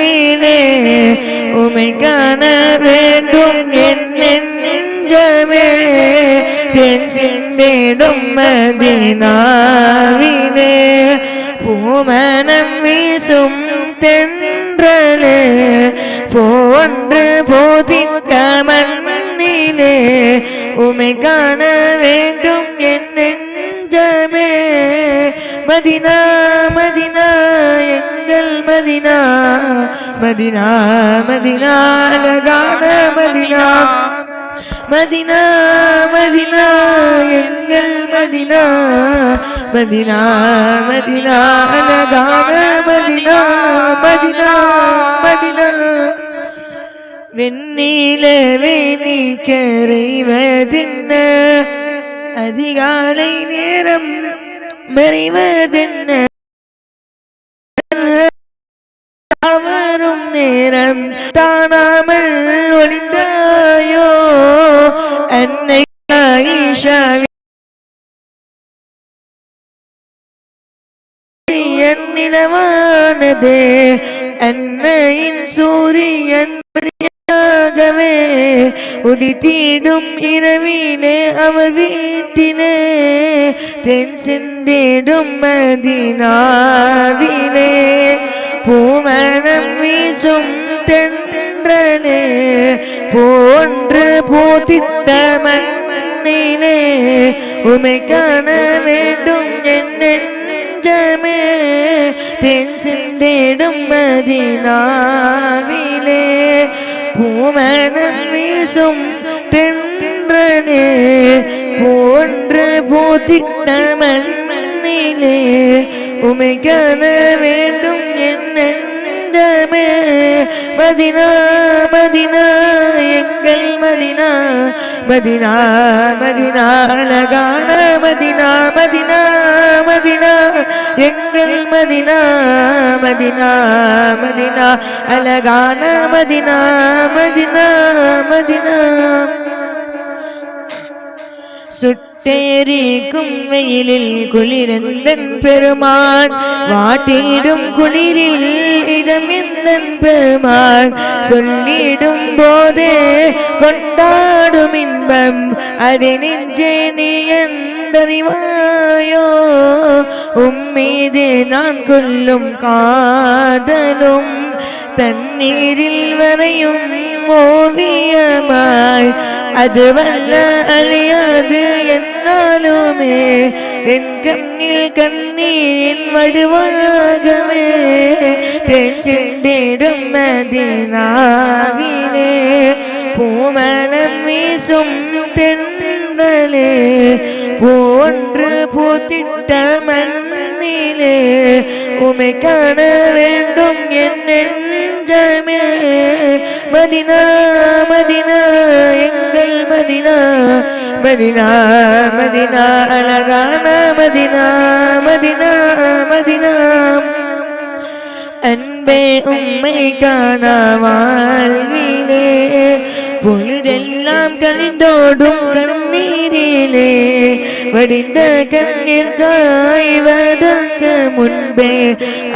மண்ணிலே உமை காண வேண்டும் என் நெஞ்சமே. தென் சிந்திடும் மதினாவிலே. பூமனம் வீசும் தென்றலே. போன்று போதித்த மண்ணிலே உமை காண வேண்டும் என் நெஞ்சமே. Madina Madina Madina Madina Madina அழகான மதினா. மதினா மதினா எங்கள் மதினா. மதினா மதினா அழகான மதினா. Madina Madina. வெண்ணிலவே நீ கரைவதென்ன அதிகாலை நேரம் மறைவதென்ன? അവരും നേരം താണാമൽ ഒളിന്തായോ എന്നെ നിലവാനതേ എന്നയിൻ സൂര്യൻ ാകവേ ഉദിത്തിടും ഇരവിനെ അവർ വീട്ടിലെ. തെൻസിന്തേടും മദിനാവിനെ பூமணம் வீசும் தென்றனே போன்று போதித்த மண்ணிலே உமை காண வேண்டும் என் நெஞ்சமே தென் சிந்தேடும் மதினாவிலே. பூமணம் வீசும் தென்றனே போன்று போதிட்ட மண்ணிலே உமை காண வேண்டும் என் நெஞ்சமே மதினா மதினா எங்கள் மதினா மதினா மதினா அழகான மதினா மதினா மதினா எங்கள் மதினா மதினா மதினா அழகான மதினா மதினா மதினா வெயிலில் குளிரந்தன் பெருமான். வாட்டிடும் குளிரில் இதமிந்தன் பெருமான். சொல்லிடும் போதே கொண்டாடும் இன்பம் அதை நெஞ்சே நீ எந்தறிவாயோ? உம்மீது நான் கொல்லும் காதலும் தண்ணீரில் வரையும் ஓவியமாய். அது வல்ல அழியாது என்னாலுமே என் கண்ணில் கண்ணீரின் வடுவாகவே தென் சிந்திடும் மதினாவிலே பூமணம் வீசும் தென்றலே போன்று பூத்திட்ட மண்ணிலே உமை காண வேண்டும் என் நெஞ்சமே மதினா மதினா எங்கள் மதினா மதினா மதினா அழகான மதினா மதினா மதினா அன்பே உம்மை காண வாழ்விலே பொழுதெல்லாம் கழிந்தோடும் கண்ணீரிலே வடிந்த கண்ணீர் காய்வதற்கு முன்பே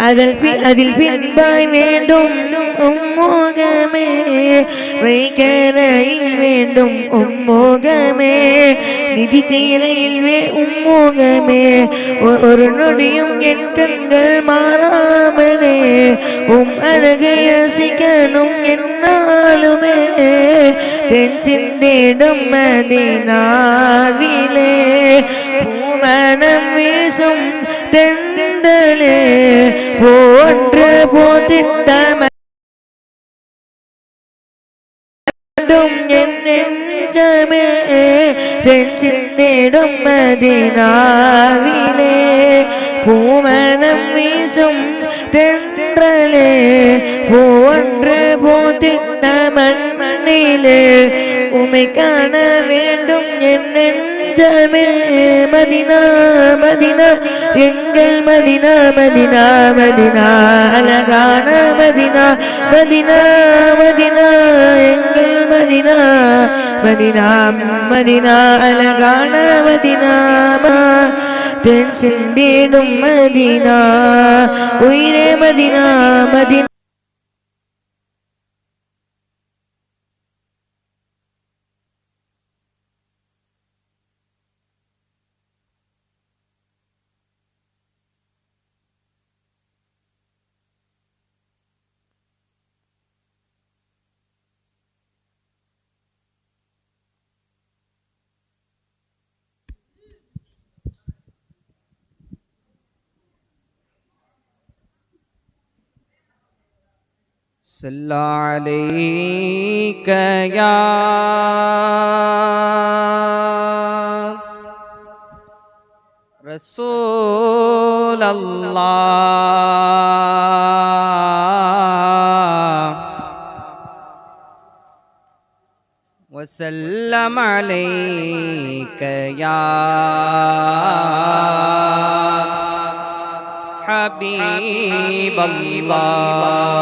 அதில் பி- அதில் பின்பாய் வேண்டும் உம்மோகமே வைக்கரையில் வேண்டும் உம்மோகமே நிதி தீரையில் வே உம்மோகமே ஒ- ஒரு நொடியும் என் கண்கள் மாறாமலே உம் அழகை ரசிக்கணும் என்னாலுமே தென் சிந்திடும் மதினாவிலே பூமணம் வீசும் தெண்டலே போன்று போதிட்ட என் நெஞ்சமே தென் சிந்திடும் மதினாவிலே. பூமணம் வீசும் தென்றலே போன்று போதிட்ட மண்ணிலே உமை காண வேண்டும் என் நெஞ்சமே மதினா மதினா எங்கள் மதினா மதினா மதினா அழகான மதினா மதினா மதினா எங்கள் மதினா மதினா மதினா அழகான மதினா ம- தென் சிந்திடும் மதினா உயிரே மதினா மதினா صل عليك يا رسول الله. وسلم عليك يا حبيب الله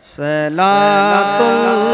صلاة الله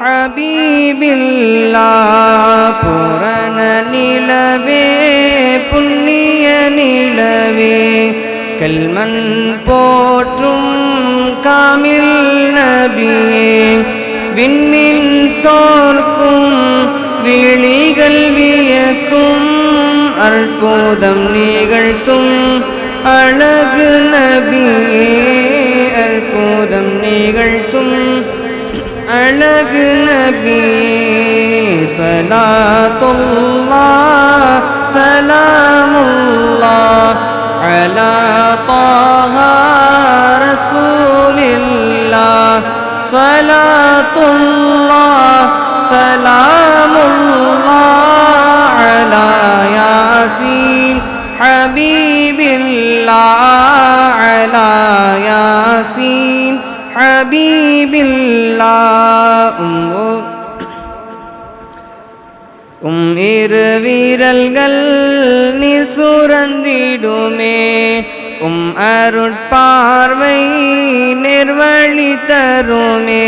ஹபீபில்லா புரண நிலவே புண்ணிய நிலவே கல்மன் போற்றும் காமில் நபியே விண்ணின் தோற்கும் விழிகள் வியக்கும் அற்புதம் நிகழ்த்தும் அழகு நபியே அற்புதம் நிகழ்த்தும் الگ نبی سلا الله سلام اللہ علطہ رسول الله صلاة الله سلام الله على ياسين حبيب الله على ياسين ஹபீபில்லா உம் உம் இரு வீரல்கள் நீர் சுரந்திடுமே. உம் அருட்பார்வை நிர்வழி தருமே.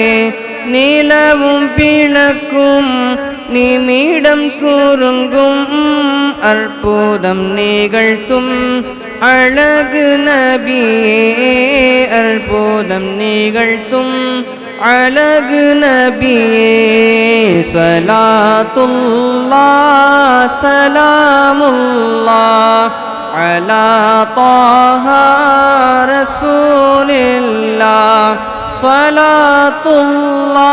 நிலவும் பிளக்கும் நிமிடம் சுருங்கும் அற்புதம் நிகழ்த்தும் அழகு நபியே அற்புதம் நிகழ்த்தும் அழகு நபியே சலாத்துல்லா சலாமுல்லா அலா தாஹா ரசூலில்லா சலாத்துல்லா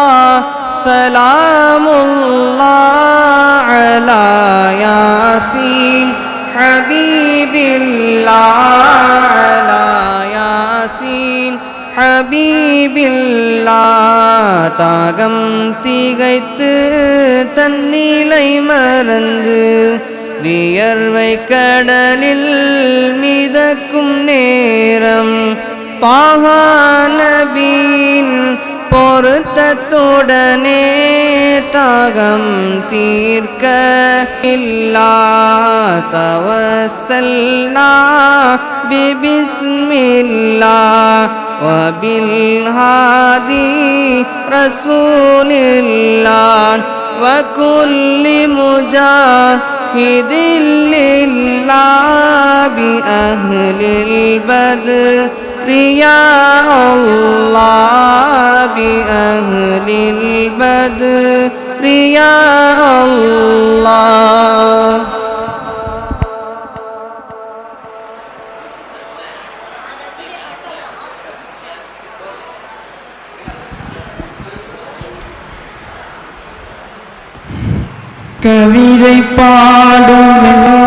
சலாமுல்லா அலா யாசீன் ஹபீபில்லா அலா யாசீன். ஹபீபில்லா தாகம் திகைத்து தன்னிலை மறந்து வியர்வை கடலில் மிதக்கும் நேரம். தாகா நபீன் பொருத்தத்துடனே தாகம் தீர்க்க இல்லா தவசல்லா பிபிஸ்மில்லா وبالهادي رسول الله وكل مجاهد لله بأهل البدر يا الله بأهل البدر يا الله கவிதை பாடும்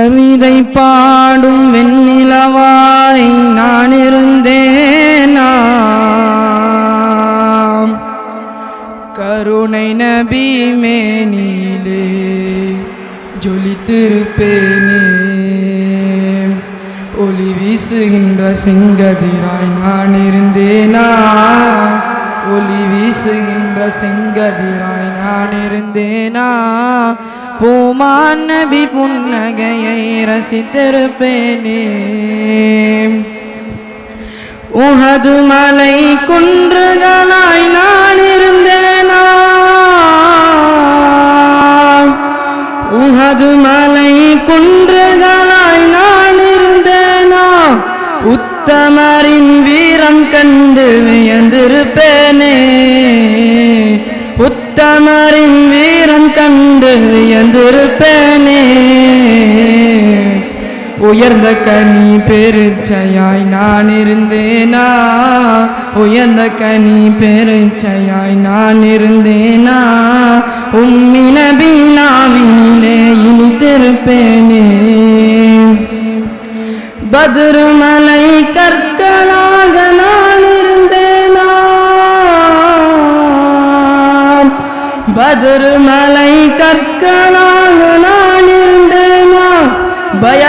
கவிதை பாடும் வெண்ணிலவாய் நான் இருந்தேனா கருணை நபி மேனிலே ஜொலித்திருப்பேனே. ஒளி வீசுகின்ற செங்கதிராய் நான் இருந்தேனா ஒளி வீசுகின்ற செங்கதிராய் நான் இருந்தேனா பூமான் நபி புன்னகையை ரசித்திருப்பேனே. உஹது மலை குன்றுகளாய் உயர்ந்த கனி பெருச்சையாய் நான் இருந்தேனா? உயர்ந்த கனி பெருச்சையாய் நான் இருந்தேனா? உம்மி நபி இனித்திருப்பேனே பதுருமலை கற்களாக நான் இருந்தேனா? பதுருமலை கற்க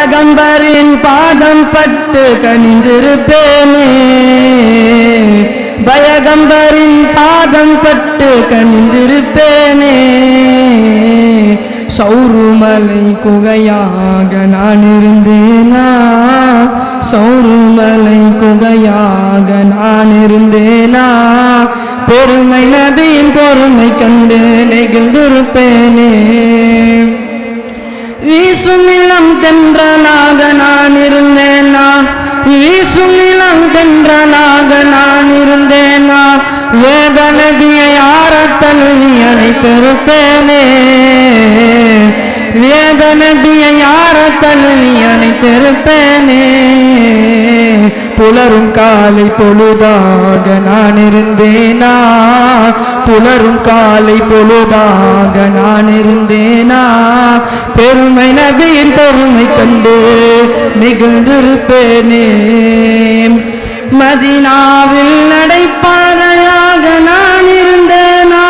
பயகம்பரின் பாதம் பட்டு கனிந்திருப்பேனே. பயகம்பரின் பாதம் பட்டு கனிந்திருப்பேனே. சௌருமலை குகையாக நான் இருந்தேனா சௌருமலை குகையாக நான் இருந்தேனா பொறுமை நதியின் பொறுமை கண்டு நெகிழ்ந்திருப்பேனே. வீசும் இளம் தென்றலாக நான் இருந்தேனா வீசும் இளம் தென்றலாக நான் இருந்தேனா வேத நதியை யார தழுவி அணைத்திருப்பேனே வேத நதியை யார தழுவி அணைத்திருப்பேனே புலரும் காலை பொழுதாக நான் இருந்தேனா புலரும் காலை பொழுதாக நான் இருந்தேனா பெருமை நபியின் பெருமை கண்டு மிகுந்திருப்பேனே. மதினாவில் நடைபாதையாக நான் இருந்தேனா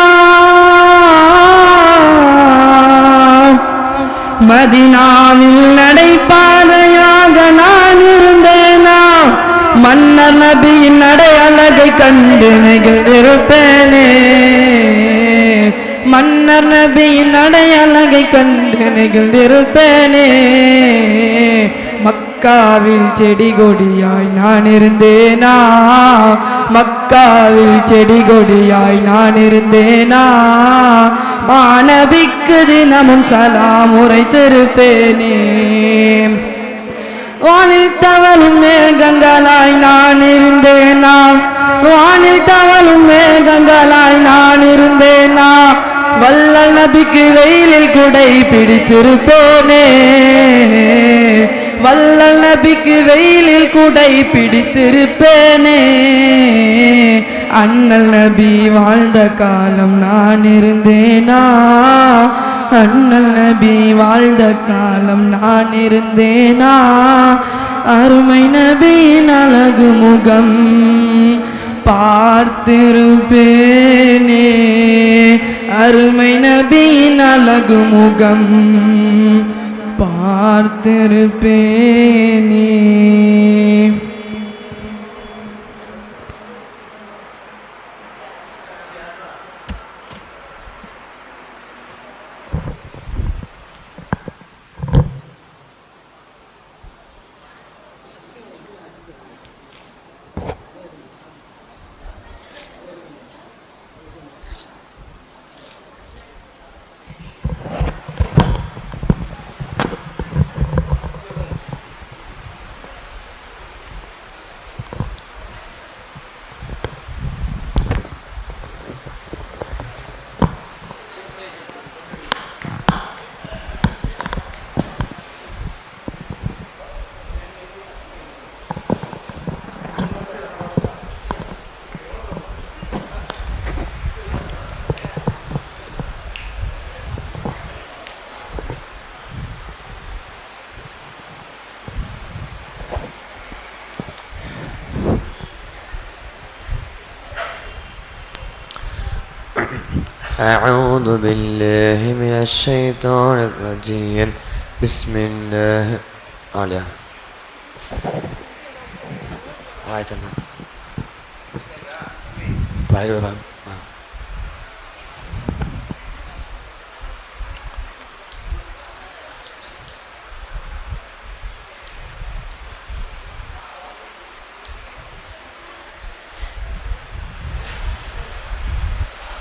மதினாவில் நடைபாதையாக மன்னர் நபியின் நடை அழகை கண்டு நெகிழ்ந்திருப்பேனே. மன்னர் நபியின் நடை அழகை கண்டு நெகிழ்ந்திருப்பேனே. மக்காவில் செடி கொடியாய் நான் இருந்தேனா? மக்காவில் செடி கொடியாய் நான் இருந்தேனா? மாணவிக்கு தினமும் சலாம் உரைத்திருப்பேனே. வானில் தவழும் மேகங்களாய் நான் இருந்தேனா வானில் தவழும் மேகங்களாய் நான் இருந்தேனா வல்லல் நபிக்கு வெயிலில் குடை பிடித்திருப்பேனே வல்லல் நபிக்கு வெயிலில் குடை பிடித்திருப்பேனே. அண்ணல் நபி வாழ்ந்த காலம் நான் இருந்தேனா அண்ணல் நபி வாழ்ந்த காலம் நான் இருந்தேனா? அருமை நபியின் அழகு முகம் பார்த்திருப்பேனே. அருமை நபியின் அழகு முகம் பார்த்திருப்பேனே. أعوذ بالله من الشيطان الرجيم. بسم الله. عليه Right,